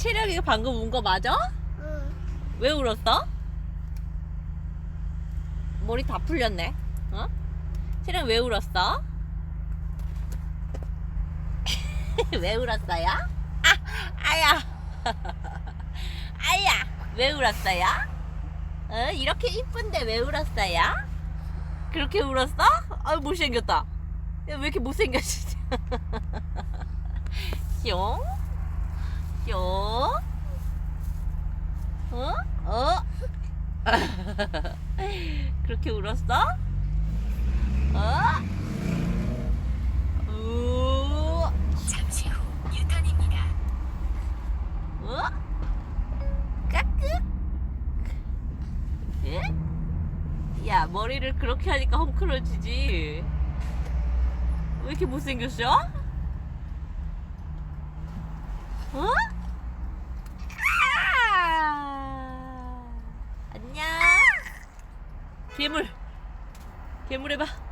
체력이가 방금 운 거 맞아? 응. 왜 울었어? 머리 다 풀렸네. 어? 체력 왜 울었어? 왜 울었어요? 아, 아야. 아야, 왜 울었어요? 어, 이렇게 이쁜데 왜 울었어요? 그렇게 울었어? 아, 못생겼다. 야, 왜 이렇게 못생겼지? 뿅, 뿅. 어? 어? 그렇게 울었어? 어? 우, 잠시 후 유턴입니다. 어? 까끄? 예? 야, 머리를 그렇게 하니까 헝클어지지. 왜 이렇게 못생겼어? 어? 괴물. 괴물 해봐.